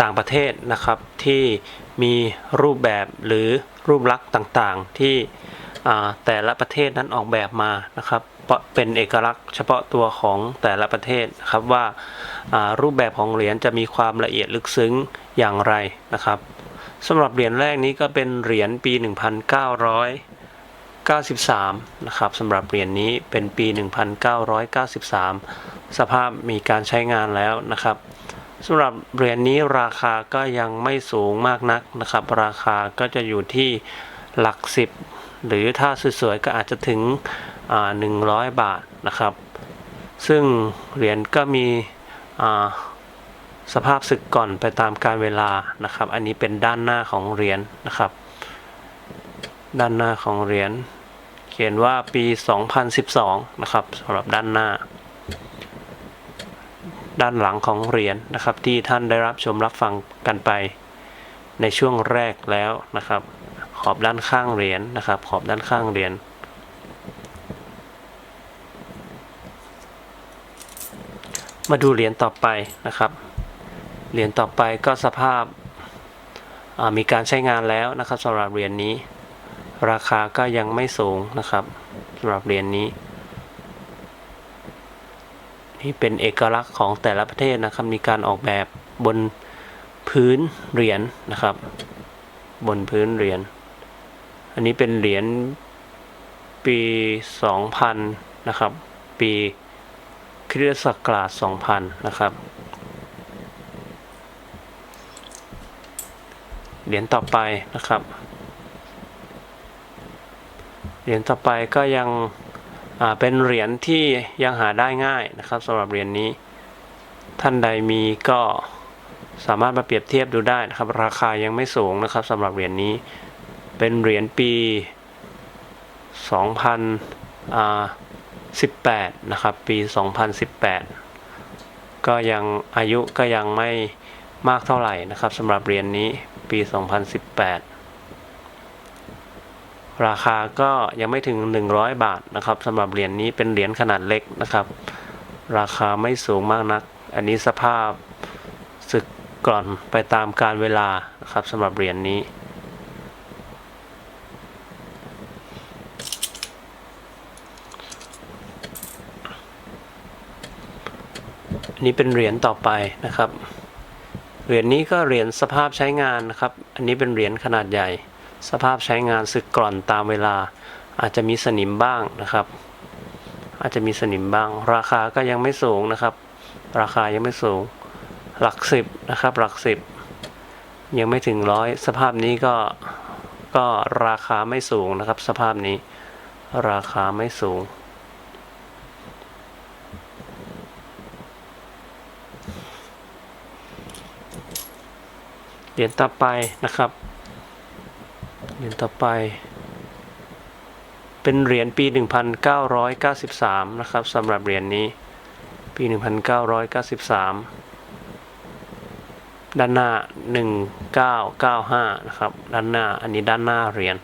ต่างประเทศนะครับที่มีรูปแบบหรือรูปลักษณ์ต่างๆ ที่แต่ละประเทศนั้นออกแบบมานะครับเป็นเอกลักษณ์เฉพาะตัวของแต่ละประเทศนะครับว่ารูปแบบของเหรียญจะมีความละเอียดลึกซึ้งอย่างไรนะครับสำหรับเหรียญแรกนี้ก็เป็นเหรียญปี 1993นะครับสำหรับเหรียญนี้เป็นปี 1993 สภาพมีการใช้งานแล้วนะครับ สำหรับเหรียญนี้ราคาก็ยังไม่สูงมากนักนะครับ ราคาก็จะอยู่ที่หลักสิบหรือถ้าสวยๆก็อาจจะถึงอ่า100บาทนะครับ ซึ่งเหรียญก็มีสภาพสึกก่อนไปตามการเวลานะครับ อันนี้เป็นด้านหน้าของเหรียญนะครับ ด้านหน้าของเหรียญเขียนว่าปี 2012 นะครับสำหรับด้านหน้า ด้านหลังของเหรียญนะครับ ที่ท่านได้รับชมรับฟังกันไป ในช่วงแรกแล้วนะครับ ขอบด้านข้างเหรียญนะครับ ขอบด้านข้างเหรียญมาดูเหรียญต่อไปนะครับ เหรียญต่อไปก็สภาพามีการใช้งานแล้วนะครับสำหรับเหรียญนี้ ราคาก็ยังไม่สูงนะครับสำหรับเหรียญนี้ นี่เป็นเอกลักษณ์ของแต่ละประเทศนะครับ มีการออกแบบบนพื้นเหรียญนะครับ บนพื้นเหรียญ อันนี้เป็นเหรียญปี 2000 นะครับ ปีคริสตศักราช 2000 นะครับ เหรียญต่อไปนะครับ เหรียญต่อไปก็ยัง เป็นเหรียญที่ยังหาได้ง่ายนะครับสำหรับเหรียญนี้ ท่านใดมีก็สามารถมาเปรียบเทียบดูได้นะครับ ราคายังไม่สูงนะครับสำหรับเหรียญนี้ เป็นเหรียญปี 2018 นะครับปี 2018 ก็ยังอายุก็ยังไม่มากเท่าไหร่นะครับสำหรับเหรียญนี้ปี 2018 ราคาก็ยังไม่ถึง 100 บาทนะครับสำหรับเหรียญนี้เป็นเหรียญขนาดเล็กนะครับ ราคาไม่สูงมากนัก อันนี้สภาพสึกกร่อนไปตามการเวลานะครับสำหรับเหรียญนี้อันนี้เป็นเหรียญต่อไปนะครับ เหรียญนี้ก็เหรียญสภาพใช้งานนะครับ อันนี้เป็นเหรียญขนาดใหญ่ สภาพใช้งานสึกกร่อนตามเวลา อาจจะมีสนิมบ้างนะครับ อาจจะมีสนิมบ้าง ราคาก็ยังไม่สูงนะครับ ราคายังไม่สูงหลักสิบนะครับ หลักสิบยังไม่ถึงร้อยสภาพนี้ก็ก็ราคาไม่สูงนะครับ สภาพนี้ ราคาไม่สูง เหรียญต่อไปนะครับ เหรียญต่อไป เป็นเหรียญปี 1993 นะครับสำหรับเหรียญนี้ปี 1993 ด้านหน้า 1995 นะครับ ด้านหน้า อันนี้ด้านหน้าเหรียญ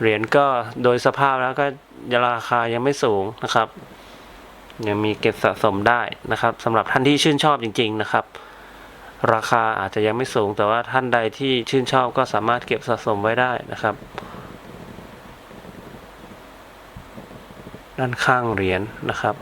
เหรียญก็โดยสภาพแล้วก็ราคายังไม่สูงนะครับ ยังมีเก็บสะสมได้นะครับสำหรับท่านที่ชื่นชอบจริง ๆ นะครับ ราคาอาจจะยังไม่สูง แต่ว่าท่านใดที่ชื่นชอบก็สามารถเก็บสะสมไว้ได้นะครับ ด้านข้างเหรียญนะครับ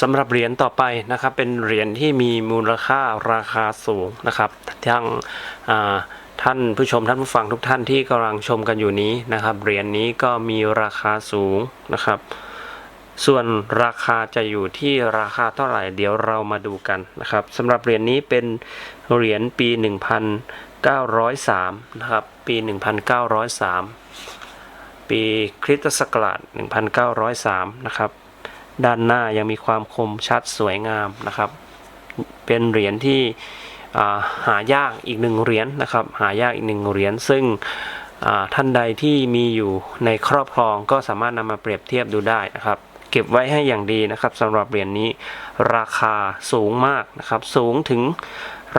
สำหรับเหรียญต่อไปนะครับเป็นเหรียญที่มีมูลค่าราคาสูงนะครับทั้งอ่า ท่านผู้ชมท่านผู้ฟังทุกท่านที่กำลังชมกันอยู่นี้นะครับเหรียญนี้ก็มีราคาสูงนะครับ ส่วนราคาจะอยู่ที่ราคาเท่าไหร่เดี๋ยวเรามาดูกันนะครับสำหรับเหรียญนี้เป็นเหรียญปี 1903นะครับปี 1903 ปีคริสตศักราช1903นะครับด้านหน้ายังมีความคมชัดสวยงามนะครับ เป็นเหรียญที่ หายากอีกหนึ่งเหรียญนะครับ หายากอีกหนึ่งเหรียญซึ่งท่านใดที่มีอยู่ในครอบครองก็สามารถนำมาเปรียบเทียบดูได้นะครับ เก็บไว้ให้อย่างดีนะครับสำหรับเหรียญนี้ราคาสูงมากนะครับ สูงถึง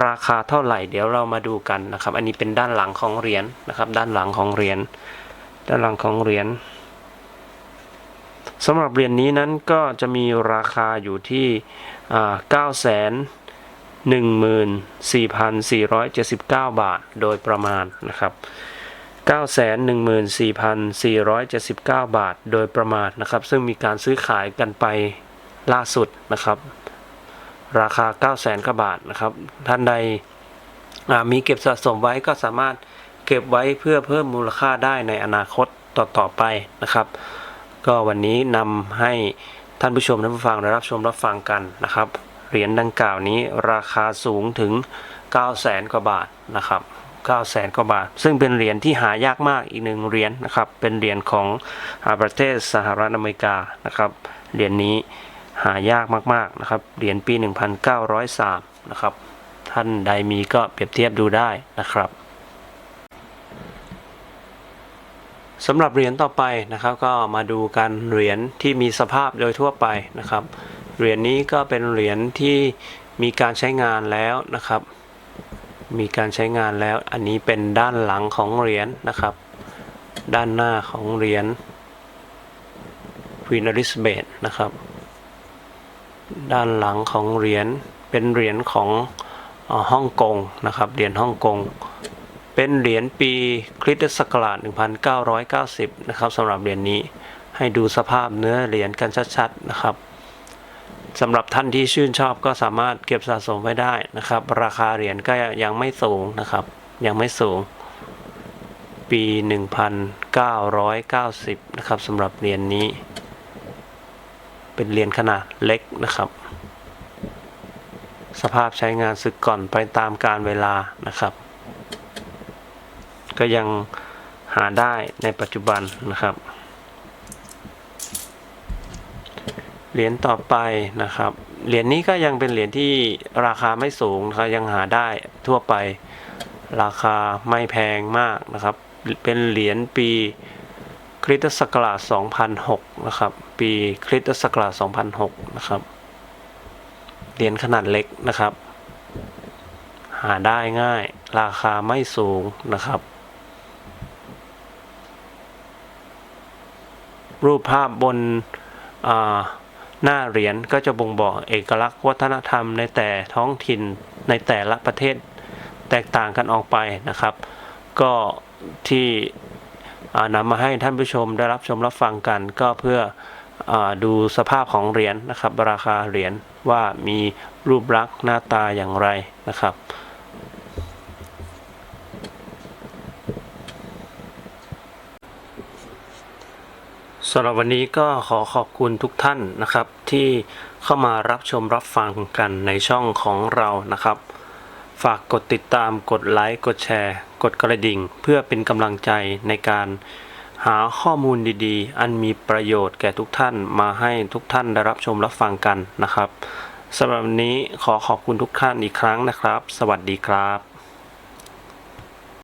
ราคาเท่าไหร่เดี๋ยวเรามาดูกันนะครับ อันนี้เป็นด้านหลังของเหรียญนะครับ ด้านหลังของเหรียญด้านหลังของเหรียญสำหรับเหรียญนี้นั้นก็จะมีราคาอยู่ที่9แสน 14,479 บาทโดยประมาณนะครับ 914,479 บาทโดยประมาณนะครับ ซึ่งมีการซื้อขายกันไปล่าสุดนะครับ ราคา 9 0 0 0 0 0กว่าบาทนะครับ ท่านใดมีเก็บสะสมไว้ก็สามารถเก็บไว้เพื่อเพิ่มมูลค่าได้ในอนาคตต่อๆไปนะครับ ก็วันนี้นำให้ท่านผู้ชมท่านผู้ฟังได้รับชมรับฟังกันนะครับ เหรียญดังกล่าวนี้ราคาสูงถึง 9 0 0แสนกว่าบาทนะครับ9 0 0แสนกว่าบาท ซึ่งเป็นเหรียญที่หายากมากอีกหนึ่งเหรียญนะครับ เป็นเหรียญของอาประเทศสหรัฐอเมริกานะครับ เหรียญนี้หายากมากๆนะครับ เหรียญปี 1903 นะครับ ท่านใดมีก็เปรียบเทียบดูได้นะครับสำหรับเหรียญต่อไปนะครับก็มาดูกันเหรียญที่มีสภาพโดยทั่วไปนะครับ เหรียญนี้ก็เป็นเหรียญที่มีการใช้งานแล้วนะครับ มีการใช้งานแล้ว อันนี้เป็นด้านหลังของเหรียญนะครับ ด้านหน้าของเหรียญ Queen Elizabeth นะครับ ด้านหลังของเหรียญเป็นเหรียญของฮ่องกงนะครับ เหรียญฮ่องกง เป็นเหรียญปีคริสตศักราช 1990 นะครับสำหรับเหรียญนี้ ให้ดูสภาพเนื้อเหรียญกันชัดๆนะครับ สำหรับท่านที่ชื่นชอบก็สามารถเก็บสะสมไว้ได้นะครับ ราคาเหรียญก็ยังไม่สูงนะครับ ยังไม่สูง ปี 1990 นะครับสำหรับเหรียญนี้ เป็นเหรียญขนาดเล็กนะครับ สภาพใช้งานสึกก่อนไปตามการเวลานะครับ ก็ยังหาได้ในปัจจุบันนะครับ เหรียญต่อไปนะครับ เหรียญนี้ก็ยังเป็นเหรียญที่ราคาไม่สูงนะครับยังหาได้ทั่วไป ราคาไม่แพงมากนะครับ เป็นเหรียญปีคริสตศักราช2006 นะครับ ปีคริสตศักราช2006 นะครับ เหรียญขนาดเล็กนะครับ หาได้ง่าย ราคาไม่สูงนะครับ รูปภาพบนอ่า หน้าเหรียญก็จะบ่งบอกเอกลักษณ์วัฒนธรรมในแต่ท้องถิ่นในแต่ละประเทศแตกต่างกันออกไปนะครับ ก็ที่นำมาให้ท่านผู้ชมได้รับชมรับฟังกัน ก็เพื่ออดูสภาพของเหรียญนะครับ ราคาเหรียญว่ามีรูปลักษณ์หน้าตาอย่างไรนะครับำหรับวันนี้ก็ขอขอบคุณทุกท่านนะครับ ที่เข้ามารับชมรับฟังกันในช่องของเรานะครับ ฝากกดติดตามกดไลค์กดแชร์ กดกระดิ่ง เพื่อเป็นกำลังใจในการหาข้อมูลดีๆ อันมีประโยชน์แก่ทุกท่านมาให้ทุกท่านได้รับชมรับฟังกันนะครับสำหรับวันนี้ขอขอบคุณทุกท่านอีกครั้งนะครับ สวัสดีครับ